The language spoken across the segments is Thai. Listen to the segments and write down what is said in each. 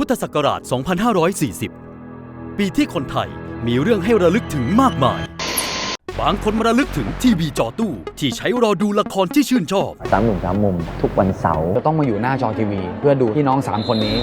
พุทธศักราช 2540 ปีที่คนไทยมีเรื่องให้ระลึกถึงมากมาย บางคนมาระลึกถึงทีวีจอตู้ ที่ใช้รอดูละครที่ชื่นชอบ สามหนุ่มสามมุม ทุกวันเสาร์จะต้องมาอยู่หน้าจอทีวี เพื่อดูพี่น้อง 3 คนนี้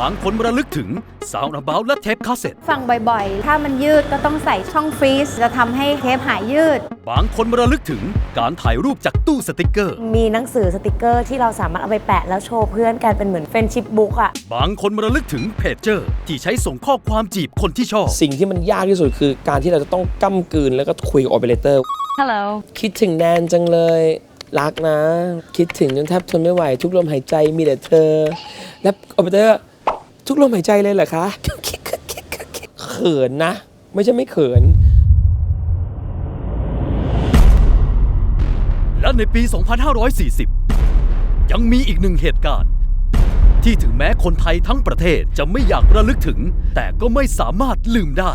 บางคนมาระลึกถึง Sound About และเทปคาสเซ็ตฟังบ่อยๆ ถ้ามันยืดก็ต้องใส่ช่องฟรีซจะทำให้เทปหายยืด บางคนมาระลึกถึงการถ่ายรูปจากตู้สติกเกอร์ มีหนังสือสติกเกอร์ที่เราสามารถเอาไปแปะแล้วโชว์เพื่อนกันเป็นเหมือนเฟนชิปบุ๊กอะบางคนมาระลึกถึงเพจเจอร์ ที่ใช้ส่งข้อความจีบคนที่ชอบ สิ่งที่มันยากที่สุดคือการที่เราจะต้องก้ากลืนแล้วก็คุยกับโอเปอเรเตอร์ Hello คิดถึงแนนจังเลย รักนะ คิดถึงจนแทบทนไม่ไหว ทุกลมหายใจมีแต่เธอ แล้วโอเปอเรเตอร์ ทุกลมหายใจเลยเหรอคะเขินนะ ไม่ใช่ไม่เขิน และในปี 2540 ยังมีอีกหนึ่งเหตุการณ์ ที่ถึงแม้คนไทยทั้งประเทศจะไม่อยากระลึกถึง แต่ก็ไม่สามารถลืมได้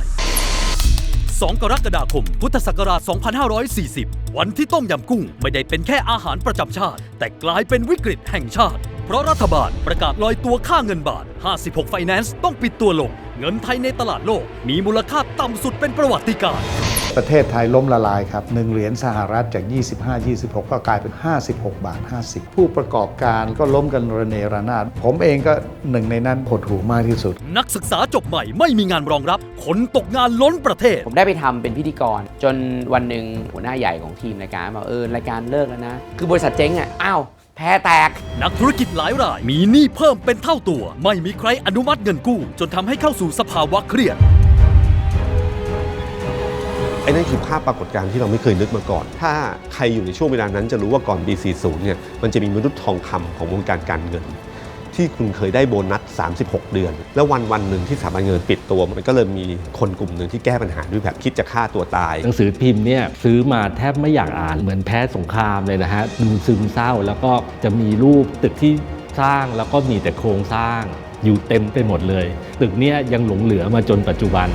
2 กรกฎาคม พุทธศักราช 2540 วันที่ต้มยำกุ้งไม่ได้เป็นแค่อาหารประจำชาติ แต่กลายเป็นวิกฤตแห่งชาติ เพราะรัฐบาลประกาศลอยตัวค่าเงินบาท 56 ไฟแนนซ์ต้องปิดตัวลง เงินไทยในตลาดโลก มีมูลค่าต่ำสุดเป็นประวัติการณ์ประเทศไทยล้มละลายครับ1เหรียญสหรัฐจาก 25 26 ก็กลายเป็น 56 บาท 50 ผู้ประกอบการก็ล้มกันระเนระนาด ผมเองก็หนึ่งในนั้นหดหูมากที่สุด นักศึกษาจบใหม่ไม่มีงานรองรับ คนตกงานล้นประเทศ ผมได้ไปทำเป็นพิธีกร จนวันหนึ่งหัวหน้าใหญ่ของทีมรายการบอกเออรายการเลิกแล้วนะ คือบริษัทเจ๊งอะอ้าว แพ้แตก นักธุรกิจหลายราย มีหนี้เพิ่มเป็นเท่าตัว ไม่มีใครอนุมัติเงินกู้ จนทำให้เข้าสู่สภาวะเครียด ไอ้นั่นคือภาพปรากฏการณ์ที่เราไม่เคยนึกมาก่อน ถ้าใครอยู่ในช่วงเวลานั้นจะรู้ว่าก่อนปี40เนี่ย มันจะมีมนุษย์ทองคำของวงการการเงิน ที่คุณเคยได้โบนัส 36 เดือน แล้ววันวันหนึ่งที่สถาบันเงินปิดตัว มันก็เลยมีคนกลุ่มหนึ่งที่แก้ปัญหาด้วยแบบคิดจะฆ่าตัวตาย หนังสือพิมพ์เนี่ยซื้อมาแทบไม่อยากอ่านเหมือนแพ้สงครามเลยนะฮะดูซึมเศร้าแล้วก็จะมีรูปตึกที่สร้างแล้วก็มีแต่โครงสร้าง อยู่เต็มไปหมดเลย ตึกเนี่ยยังหลงเหลือมาจนปัจจุบัน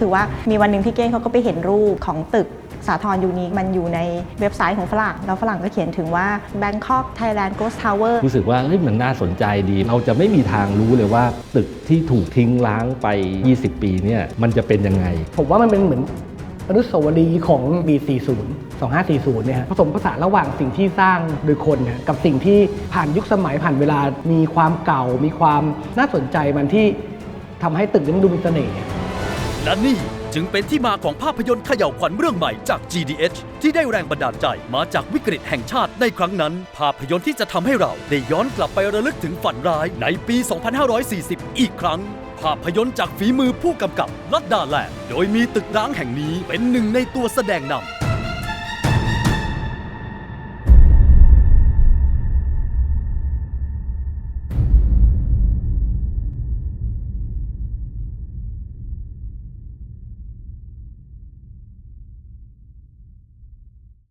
ถือว่ามีวันหนึ่งพี่เก้งเขาก็ไปเห็นรูปของตึก สาทรยูนิคมันอยู่ในเว็บไซต์ของฝรั่ง แล้วฝรั่งก็เขียนถึงว่า Bangkok Thailand Ghost Tower รู้สึกว่าเฮ้ยมันน่าสนใจดี เราจะไม่มีทางรู้เลยว่า ตึกที่ถูกทิ้งล้างไป 20 ปีเนี่ยมันจะเป็นยังไง ผมว่ามันเป็นเหมือนอนุสาวรีย์ของ B40 2540 เนี่ยฮะผสมผสานระหว่างสิ่งที่สร้างโดยคนนะกับสิ่งที่ผ่านยุคสมัยผ่านเวลา มีความเก่า มีความน่าสนใจมันที่ทำให้ตึกนี้มันดูมีเสน่ห์และนี่ จึงเป็นที่มาของภาพยนตร์เขย่าขวัญเรื่องใหม่จาก GDH ที่ได้แรงบันดาลใจมาจากวิกฤตแห่งชาติในครั้งนั้น ภาพยนตร์ที่จะทำให้เราได้ย้อนกลับไประลึกถึงฝันร้ายในปี 2540 อีกครั้ง ภาพยนตร์จากฝีมือผู้กำกับลัดดาแลนด์โดยมีตึกร้างแห่งนี้เป็นหนึ่งในตัวแสดงนำ